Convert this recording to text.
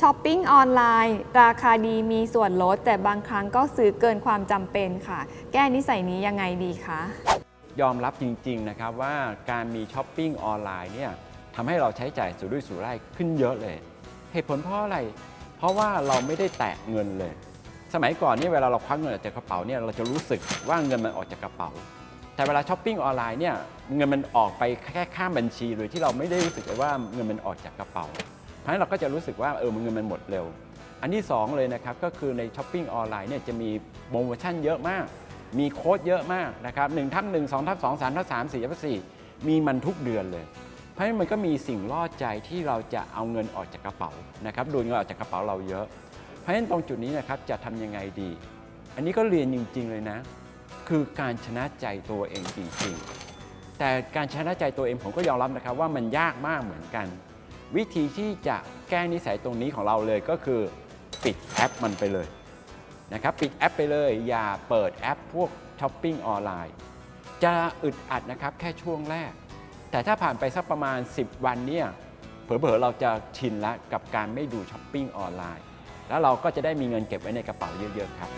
ช้อปปิ้งออนไลน์ ราคาดีมีส่วนลด แต่บางครั้งก็ซื้อเกินความจำเป็นค่ะ แก้นิสัยนี้ยังไงดีคะ ยอมรับจริง ๆ นะครับว่าการมีช้อปปิ้งออนไลน์เนี่ยทำให้เราใช้จ่ายสุรุ่ยสุร่ายขึ้นเยอะเลย เหตุผลเพราะอะไร เพราะว่าเราไม่ได้แตะเงินเลย สมัยก่อนนี่เวลาเราควักเงินออกจากกระเป๋าเนี่ยเราจะรู้สึกว่าเงินมันออกจากกระเป๋า แต่เวลาช้อปปิ้งออนไลน์เนี่ยเงินมันออกไปแค่ข้ามบัญชีโดยที่เราไม่ได้รู้สึกเลยว่าเงินมันออกจากกระเป๋า เพราะฉะนั้นเราก็จะรู้สึกว่าเออเงินมันหมดเร็ว อันที่สองเลยนะครับก็คือในช้อปปิ้งออนไลน์เนี่ยจะมีโปรโมชั่นเยอะมาก มีโค้ดเยอะมากนะครับหนึ่งทับหนึ่งสองทับสองสามทับสามสี่ทับสี่มีมันทุกเดือนเลย เพราะฉะนั้นมันก็มีสิ่งล่อใจที่เราจะเอาเงินออกจากกระเป๋านะครับดูเงินออกจากกระเป๋าเราเยอะ เพราะฉะนั้นตรงจุดนี้นะครับจะทำยังไงดี อันนี้ก็เรียนจริง ๆ เลยนะ คือการชนะใจตัวเองจริงๆ แต่การชนะใจตัวเองผมก็ยอมรับนะครับว่ามันยากมากเหมือนกัน วิธีที่จะแก้นิสัยตรงนี้ของเราเลยก็คือปิดแอปมันไปเลยนะครับปิดแอปไปเลยอย่าเปิดแอปพวกช้อปปิ้งออนไลน์จะอึดอัดนะครับแค่ช่วงแรก แต่ถ้าผ่านไปสักประมาณ 10 วันเนี่ยเผลอๆเราจะชินแล้วกับการไม่ดูช้อปปิ้งออนไลน์ แล้วเราก็จะได้มีเงินเก็บไว้ในกระเป๋าเยอะ ๆ ครับ